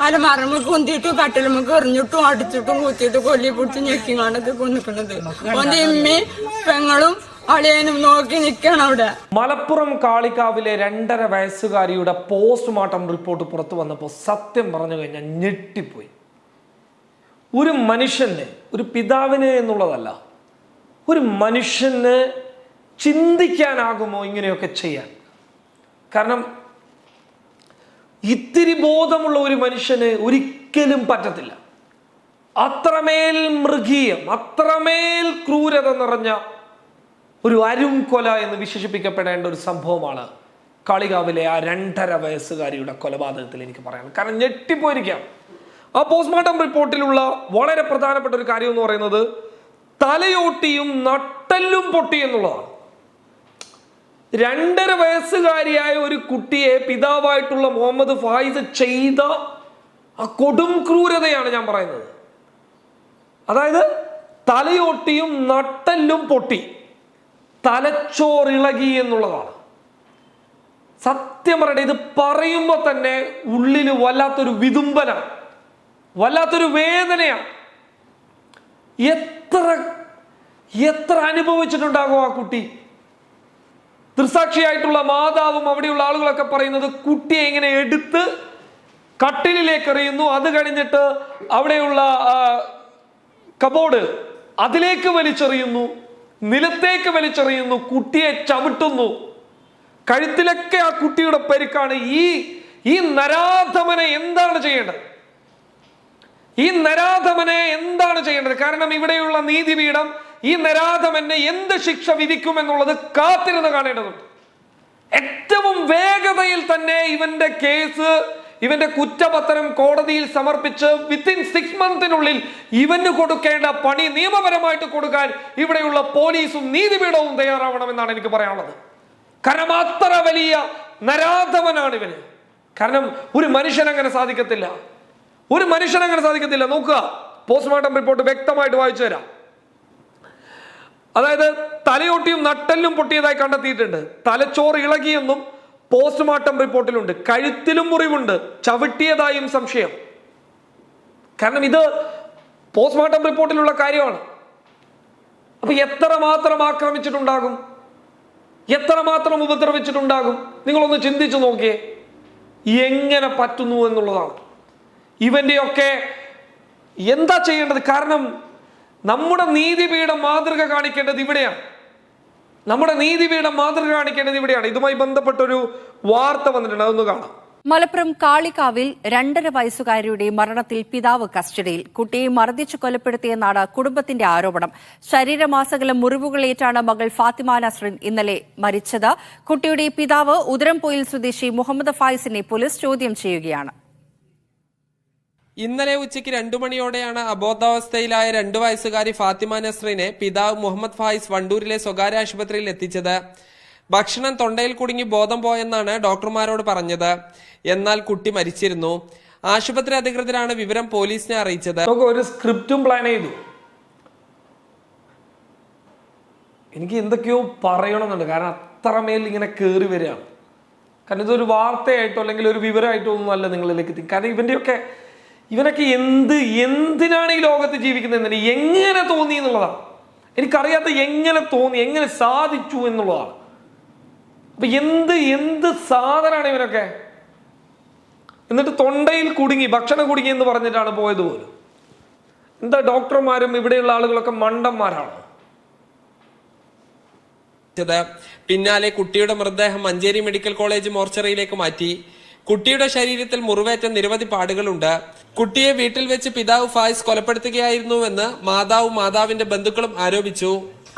അലമറമ്മ കുന്തിയിട്ടും കട്ടിലമ്മക്ക് എറിഞ്ഞിട്ടും അടിച്ചിട്ടും കുത്തിയിട്ടും കൊല്ലി പിടിച്ച് ഞെക്കിങ്ങാണ്ടൊക്കെ കൊന്നിക്കണത് ഓന്റെ ഇമ്മയും പെങ്ങളും അളിയനും നോക്കി നിൽക്കണം അവിടെ. മലപ്പുറം കാളിക്കാവിലെ രണ്ടര വയസ്സുകാരിയുടെ പോസ്റ്റ്മോർട്ടം റിപ്പോർട്ട് പുറത്തു വന്നപ്പോൾ സത്യം പറഞ്ഞു കഴിഞ്ഞാൽ ഞെട്ടിപ്പോയി. ഒരു മനുഷ്യന് ഒരു പിതാവിന് എന്നുള്ളതല്ല ഒരു മനുഷ്യന് ചിന്തിക്കാനാകുമോ ഇങ്ങനെയൊക്കെ ചെയ്യാൻ? കാരണം ഇത്തിരി ബോധമുള്ള ഒരു മനുഷ്യന് ഒരിക്കലും പറ്റത്തില്ല. അത്രമേൽ മൃഗീയം അത്രമേൽ ക്രൂരത നിറഞ്ഞ ഒരു അരും കൊല എന്ന് വിശേഷിപ്പിക്കപ്പെടേണ്ട ഒരു സംഭവമാണ് കളികാവിലെ ആ രണ്ടര വയസ്സുകാരിയുടെ കൊലപാതകത്തിൽ എനിക്ക് പറയാൻ. കാരണം ഞെട്ടിപ്പോയിരിക്കാം. ആ പോസ്റ്റ്മോർട്ടം റിപ്പോർട്ടിലുള്ള വളരെ പ്രധാനപ്പെട്ട ഒരു കാര്യം എന്ന് പറയുന്നത് തലയോട്ടിയും നട്ടെല്ലും പൊട്ടി എന്നുള്ളതാണ്. രണ്ടര വയസ്സുകാരിയായ ഒരു കുട്ടിയെ പിതാവായിട്ടുള്ള മുഹമ്മദ് ഫായിസ് ചെയ്ത ആ കൊടും ക്രൂരതയാണ് ഞാൻ പറയുന്നത്. അതായത് തലയോട്ടിയും നട്ടല്ലും പൊട്ടി. തലച്ചോറിളകി എന്നുള്ളതാണ്. സത്യം പറയട്ടെ ഇത് പറയുമ്പോൾ തന്നെ ഉള്ളിൽ വല്ലാത്തൊരു വിതുമ്പലാണ്. വല്ലാത്തൊരു വേദനയാണ്. എത്ര എത്ര അനുഭവിച്ചിട്ടുണ്ടാകും ആ കുട്ടി? ദൃസാക്ഷിയായിട്ടുള്ള മാതാവും അവിടെയുള്ള ആളുകളൊക്കെ പറയുന്നത് കുട്ടിയെ ഇങ്ങനെ എടുത്ത് കട്ടിലിലേക്ക് എറിയുന്നു. അത് കഴിഞ്ഞിട്ട് അവിടെയുള്ള കബോർഡ് അതിലേക്ക് വലിച്ചെറിയുന്നു. നിലത്തേക്ക് വലിച്ചെറിയുന്നു. കുട്ടിയെ ചവിട്ടുന്നു. കഴുത്തിലൊക്കെ ആ കുട്ടിയുടെ പരിക്കാണ്. ഈ ഈ നരാധമനെ എന്താണ് ചെയ്യേണ്ടത്? ഈ നരാധമനെ എന്താണ് ചെയ്യേണ്ടത്? കാരണം ഇവിടെയുള്ള നീതിപീഠം ഈ നരാധമനെ എന്ത് ശിക്ഷ വിധിക്കുമെന്നുള്ളത് കാത്തിരുന്ന് കാണേണ്ടതുണ്ട്. ഏറ്റവും വേഗതയിൽ തന്നെ ഇവന്റെ കേസ് ഇവന്റെ കുറ്റപത്രം കോടതിയിൽ സമർപ്പിച്ച് വിത്തിൻ സിക്സ് മന്തിനുള്ളിൽ ഇവന് കൊടുക്കേണ്ട പണി നിയമപരമായിട്ട് കൊടുക്കാൻ ഇവിടെയുള്ള പോലീസും നീതിപീഠവും തയ്യാറാവണമെന്നാണ് എനിക്ക് പറയാനുള്ളത്. കാരണം അത്ര വലിയ നരാധവനാണ് ഇവന്. കാരണം ഒരു മനുഷ്യൻ അങ്ങനെ സാധിക്കത്തില്ല. ഒരു മനുഷ്യൻ അങ്ങനെ സാധിക്കത്തില്ല. നോക്കുക പോസ്റ്റ്മോർട്ടം റിപ്പോർട്ട് വ്യക്തമായിട്ട് വായിച്ചു തരാം. അതായത് തലയോട്ടിയും നട്ടെല്ലും പൊട്ടിയതായി കണ്ടെത്തിയിട്ടുണ്ട്. തലച്ചോറ് ഇളകിയെന്നും പോസ്റ്റ്മോർട്ടം റിപ്പോർട്ടിലുണ്ട്. കഴുത്തിലും മുറിവുണ്ട്. ചവിട്ടിയതായും സംശയം. കാരണം ഇത് പോസ്റ്റ്മോർട്ടം റിപ്പോർട്ടിലുള്ള കാര്യമാണ്. അപ്പൊ എത്ര മാത്രം ആക്രമിച്ചിട്ടുണ്ടാകും? എത്ര മാത്രം ഉപദ്രവിച്ചിട്ടുണ്ടാകും? നിങ്ങളൊന്ന് ചിന്തിച്ചു നോക്കിയേ. എങ്ങനെ പറ്റുന്നു എന്നുള്ളതാണ്. ഇവന്റെയൊക്കെ എന്താ ചെയ്യേണ്ടത്? കാരണം നമ്മുടെ നീതിപീഠം മാതൃക കാണിക്കേണ്ടത് ഇവിടെയാണ്. നമ്മുടെ നീതിപീഠം മാതൃക കാണിക്കേണ്ടത് ഇവിടെയാണ്. ഇതുമായി ബന്ധപ്പെട്ടൊരു വാർത്ത വന്നിട്ടുണ്ട്. അതൊന്ന് കാണാം. മലപ്പുറം കാളികാവിൽ രണ്ടര വയസ്സുകാരിയുടെ മരണത്തിൽ പിതാവ് കസ്റ്റഡിയിൽ. കുട്ടിയെ മർദ്ദിച്ചു കൊലപ്പെടുത്തിയെന്നാണ് കുടുംബത്തിന്റെ ആരോപണം. ശരീരമാസകലം മുറിവുകളേറ്റാണ് മകൾ ഫാത്തിമ നസ്രിൻ ഇന്നലെ മരിച്ചത്. കുട്ടിയുടെ പിതാവ് ഉദരംപൊയിൽ സ്വദേശി മുഹമ്മദ് ഫായിസിനെ പോലീസ് ചോദ്യം ചെയ്യുകയാണ്. ഇന്നലെ ഉച്ചയ്ക്ക് രണ്ടു മണിയോടെയാണ് അബോധാവസ്ഥയിലായ രണ്ടു വയസ്സുകാരി ഫാത്തിമ നസ്രിനെ പിതാവ് മുഹമ്മദ് ഫായിസ് വണ്ടൂരിലെ സ്വകാര്യ ആശുപത്രിയിൽ എത്തിച്ചത്. ഭക്ഷണം തൊണ്ടയിൽ കുടുങ്ങി ബോധം പോയെന്നാണ് ഡോക്ടർമാരോട് പറഞ്ഞത്. എന്നാൽ കുട്ടി മരിച്ചിരുന്നു. ആശുപത്രി അധികൃതരാണ് വിവരം പോലീസിനെ അറിയിച്ചത്. ഒരു സ്ക്രിപ്റ്റും പ്ലാൻ ചെയ്തു. എനിക്ക് എന്തൊക്കെയോ പറയണമെന്നുണ്ട്. കാരണം അത്രമേൽ ഇങ്ങനെ കയറി വരികയാണ്. കാരണം ഇതൊരു വാർത്തയായിട്ടോ അല്ലെങ്കിൽ ഒരു വിവരമായിട്ടോ ഒന്നും അല്ല നിങ്ങളിലേക്ക് എത്തി. കാരണം ഇവന്റെയൊക്കെ ഇവനൊക്കെ എന്ത് എന്തിനാണ് ഈ ലോകത്ത് ജീവിക്കുന്നത് എങ്ങനെ തോന്നി എന്നുള്ളതാണ്. എനിക്കറിയാത്ത എങ്ങനെ തോന്നി എങ്ങനെ സാധിച്ചു എന്നുള്ളതാണ്. അപ്പൊ എന്ത് എന്ത് സാധനമാണ് ഇവനൊക്കെ? എന്നിട്ട് തൊണ്ടയിൽ കുടുങ്ങി ഭക്ഷണം കുടുങ്ങി എന്ന് പറഞ്ഞിട്ടാണ് പോയത് പോലും. എന്താ ഡോക്ടർമാരും ഇവിടെയുള്ള ആളുകളൊക്കെ മണ്ടന്മാരാണ്? പിന്നാലെ കുട്ടിയുടെ മൃതദേഹം മഞ്ചേരി മെഡിക്കൽ കോളേജ് മോർച്ചറിയിലേക്ക് മാറ്റി. കുട്ടിയുടെ ശരീരത്തിൽ മുറിവേറ്റ നിരവധി പാടുകളുണ്ട്. കുട്ടിയെ വീട്ടിൽ വെച്ച് പിതാവ് ഫായിസ് കൊലപ്പെടുത്തുകയായിരുന്നുവെന്ന് മാതാവും മാതാവിന്റെ ബന്ധുക്കളും ആരോപിച്ചു.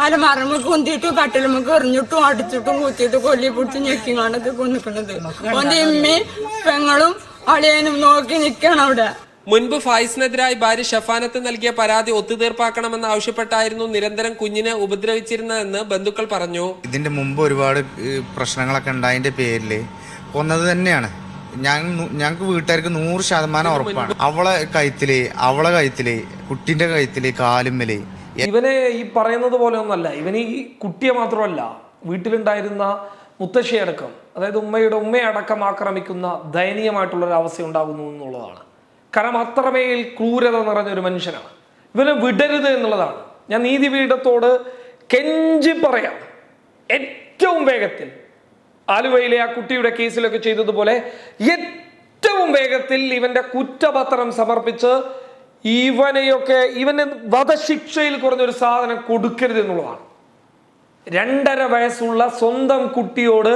അലമറമ്മ കുന്തിയിട്ടും കട്ടിലുമ്മക്ക് എറിഞ്ഞിട്ടും അടിച്ചിട്ടും കുത്തിയിട്ടും കൊല്ലി പിടിച്ച് ഞെക്കിങ്ങാണ്ടൊക്കെ കൊന്നിക്കണത് ഓന്റെ ഇമ്മയും പെങ്ങളും അളിയനും നോക്കി നിക്കണം അവിടെ. മുൻപ് ഫായിസിനെതിരായി ഭാര്യ ഷഫാനത്ത് നൽകിയ പരാതി ഒത്തുതീർപ്പാക്കണമെന്ന് ആവശ്യപ്പെട്ടായിരുന്നു നിരന്തരം കുഞ്ഞിനെ ഉപദ്രവിച്ചിരുന്നതെന്ന് ബന്ധുക്കൾ പറഞ്ഞു. ഇതിന്റെ മുമ്പ് ഒരുപാട് പ്രശ്നങ്ങളൊക്കെ ഉണ്ടായതിന്റെ പേരിൽ കൊന്നത് തന്നെയാണ്. ഞാൻ ഞങ്ങൾക്ക് വീട്ടുകാർക്ക് നൂറ് ശതമാനം ഉറപ്പാണ്. അവളെ കഴുത്തിൽ അവളെ കഴുത്തിൽ കുട്ടിന്റെ കഴുത്തിൽ കാലുമ്മൽ ഇവനെ ഈ പറയുന്നത് പോലെ ഒന്നല്ല. ഇവന് ഈ കുട്ടിയെ മാത്രമല്ല വീട്ടിലുണ്ടായിരുന്ന മുത്തശ്ശിയടക്കം അതായത് ഉമ്മയുടെ ഉമ്മയടക്കം ആക്രമിക്കുന്ന ദയനീയമായിട്ടുള്ള ഒരു അവസ്ഥ ഉണ്ടാകുന്നു എന്നുള്ളതാണ്. കാരണം അത്രമേൽ ക്രൂരത നിറഞ്ഞ ഒരു മനുഷ്യനാണ്. ഇവനെ വിടരുത് എന്നുള്ളതാണ്. ഞാൻ നീതി നീതിപീഠത്തോട് കെഞ്ചി പറയാം. ഏറ്റവും വേഗത്തിൽ ആലുവയിലെ ആ കുട്ടിയുടെ കേസിലൊക്കെ ചെയ്തതുപോലെ ഏറ്റവും വേഗത്തിൽ ഇവന്റെ കുറ്റപത്രം സമർപ്പിച്ച് ഇവനെയൊക്കെ ഇവന് വധശിക്ഷയിൽ കുറഞ്ഞൊരു സാധനം കൊടുക്കരുത് എന്നുള്ളതാണ്. രണ്ടര വയസ്സുള്ള സ്വന്തം കുട്ടിയോട്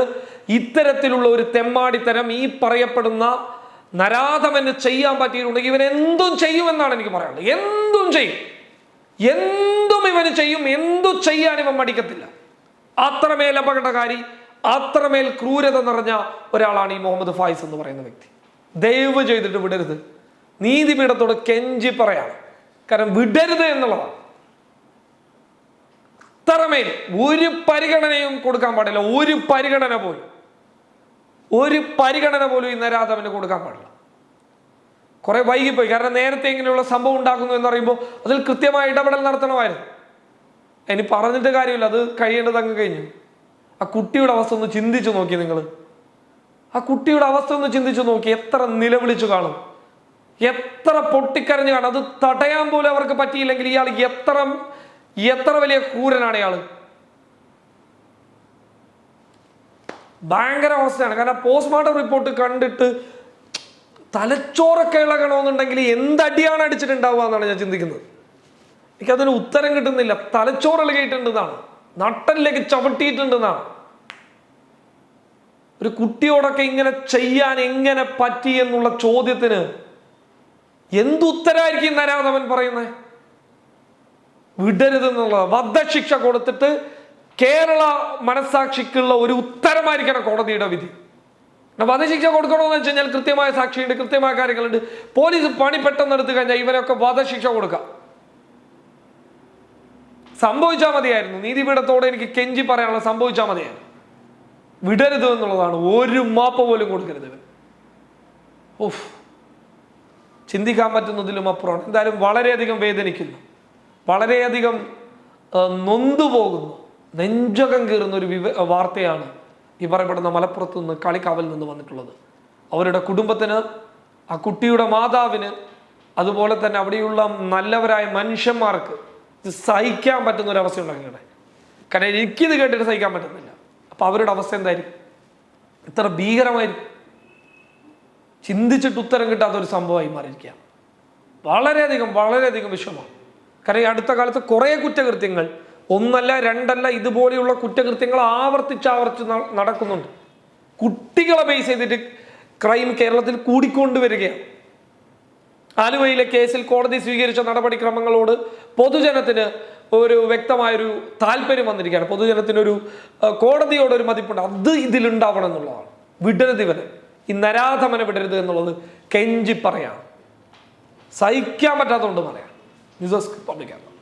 ഇത്തരത്തിലുള്ള ഒരു തെമ്മാടിത്തരം ഈ പറയപ്പെടുന്ന നരാധമന് ചെയ്യാൻ പറ്റിയിട്ടുണ്ടെങ്കിൽ ഇവൻ എന്തും ചെയ്യുമെന്നാണ് എനിക്ക് പറയാനുള്ളത്. എന്തും ചെയ്യും. എന്തും ഇവന് ചെയ്യും. എന്തു ചെയ്യാൻ ഇവൻ മടിക്കത്തില്ല. അത്രമേൽ അപകടകാരി അത്രമേൽ ക്രൂരത നിറഞ്ഞ ഒരാളാണ് ഈ മുഹമ്മദ് ഫായിസ് എന്ന് പറയുന്ന വ്യക്തി. ദയവ് ചെയ്തിട്ട് വിടരുത്. നീതിപീഠത്തോട് കെഞ്ചി പറയാണ്. കാരണം വിടരുത് എന്നുള്ളതാണ്. അത്രമേൽ ഒരു പരിഗണനയും കൊടുക്കാൻ പാടില്ല. ഒരു പരിഗണന പോലും. ഒരു പരിഗണന പോലും ഈ നരാധവന് കൊടുക്കാൻ പാടില്ല. കുറെ വൈകിപ്പോയി. കാരണം നേരത്തെ ഇങ്ങനെയുള്ള സംഭവം ഉണ്ടാക്കുന്നു എന്ന് പറയുമ്പോൾ അതിൽ കൃത്യമായ ഇടപെടൽ നടത്തണമായിരുന്നു. ഇനി പറഞ്ഞിട്ട് കാര്യമില്ല. അത് കഴിയേണ്ടത് അങ്ങ് കഴിഞ്ഞു. ആ കുട്ടിയുടെ അവസ്ഥ ഒന്ന് ചിന്തിച്ചു നോക്കി നിങ്ങൾ ആ കുട്ടിയുടെ അവസ്ഥ ഒന്ന് ചിന്തിച്ചു നോക്കി എത്ര നിലവിളിച്ചു കാണും. എത്ര പൊട്ടിക്കരഞ്ഞു കാണും. അത് തടയാൻ പോലും അവർക്ക് പറ്റിയില്ലെങ്കിൽ ഇയാൾ എത്ര എത്ര വലിയ ക്രൂരനാണ് ഇയാൾ ഭയങ്കര അവസ്ഥയാണ്. കാരണം പോസ്റ്റ്മോർട്ടം റിപ്പോർട്ട് കണ്ടിട്ട് തലച്ചോറൊക്കെ ഇളകണമെന്നുണ്ടെങ്കിൽ എന്തടിയാണ് അടിച്ചിട്ടുണ്ടാവുക എന്നാണ് ഞാൻ ചിന്തിക്കുന്നത്. എനിക്കതിന് ഉത്തരം കിട്ടുന്നില്ല. തലച്ചോറ് ഇളകിയിട്ടുണ്ടെന്നാണ്. നട്ടലിലേക്ക് ചവിട്ടിയിട്ടുണ്ടെന്നാണ് ഒരു കുട്ടിയോടൊക്കെ ഇങ്ങനെ ചെയ്യാൻ എങ്ങനെ പറ്റി എന്നുള്ള ചോദ്യത്തിന് എന്തുത്തരായിരിക്കും നരാധവൻ പറയുന്നത് വിടരുതെന്നുള്ള വധശിക്ഷ കൊടുത്തിട്ട് കേരള മനസാക്ഷിക്കുള്ള ഒരു ഉത്തരമായിരിക്കണം കോടതിയുടെ വിധി. വധശിക്ഷ കൊടുക്കണമെന്ന് വെച്ച് കഴിഞ്ഞാൽ കൃത്യമായ സാക്ഷിയുണ്ട് കൃത്യമായ കാര്യങ്ങളുണ്ട്. പോലീസ് പണി പെട്ടെന്ന് എടുത്തു കഴിഞ്ഞാൽ ഇവനൊക്കെ വധശിക്ഷ കൊടുക്കാം. സംഭവിച്ചാൽ മതിയായിരുന്നു. നീതിപീഠത്തോടെ എനിക്ക് കെഞ്ചി പറയാനുള്ള സംഭവിച്ചാൽ മതിയായിരുന്നു. വിടരുത് എന്നുള്ളതാണ്. ഒരു മാപ്പ് പോലും കൊടുക്കരുത് ഓഫ് ചിന്തിക്കാൻ പറ്റുന്നതിലും അപ്പുറമാണ്. എന്തായാലും വളരെയധികം വേദനിക്കുന്നു. വളരെയധികം നൊന്തു നൊന്തുപോകുന്നു. നെഞ്ചകം കീറുന്ന ഒരു വിവ വാർത്തയാണ് ഈ പറയപ്പെടുന്ന മലപ്പുറത്ത് നിന്ന് കളിക്കാവിൽ നിന്ന് വന്നിട്ടുള്ളത്. അവരുടെ കുടുംബത്തിന് ആ കുട്ടിയുടെ മാതാവിന് അതുപോലെ തന്നെ അവിടെയുള്ള നല്ലവരായ മനുഷ്യന്മാർക്ക് സഹിക്കാൻ പറ്റുന്ന ഒരു അവസ്ഥ ഉണ്ടാക്കിയുടെ കാരണം എനിക്കിത് കേട്ടിട്ട് സഹിക്കാൻ പറ്റുന്നില്ല. അപ്പൊ അവരുടെ അവസ്ഥ എന്തായിരിക്കും? ഇത്ര ഭീകരമായിരിക്കും. ചിന്തിച്ചിട്ട് ഉത്തരം കിട്ടാത്ത ഒരു സംഭവമായി മാറിയിരിക്കുക വളരെയധികം വളരെയധികം വിഷമമാണ് കാരണം ഈ അടുത്ത കാലത്ത് കുറേ കുറ്റകൃത്യങ്ങൾ ഒന്നല്ല രണ്ടല്ല ഇതുപോലെയുള്ള കുറ്റകൃത്യങ്ങൾ ആവർത്തിച്ചാവർത്തി ആവർത്തിച്ച് നടക്കുന്നുണ്ട്. കുട്ടികളെ ബേസ് ചെയ്തിട്ട് ക്രൈം കേരളത്തിൽ കൂടിക്കൊണ്ടുവരികയാണ്. ആലുവയിലെ കേസിൽ കോടതി സ്വീകരിച്ച നടപടിക്രമങ്ങളോട് പൊതുജനത്തിന് ഒരു വ്യക്തമായൊരു താല്പര്യം വന്നിരിക്കുകയാണ്. പൊതുജനത്തിനൊരു കോടതിയോടൊരു മതിപ്പുണ്ട്. അത് ഇതിലുണ്ടാവണം എന്നുള്ളതാണ്. വിടരുത് ഇവന്. ഈ നരാധമനെ വിടരുത് എന്നുള്ളത് കെഞ്ചി പറയാണ് സഹിക്കാൻ പറ്റാത്തതുകൊണ്ട് പറയാം. News desk പബ്ലിക്കാണ്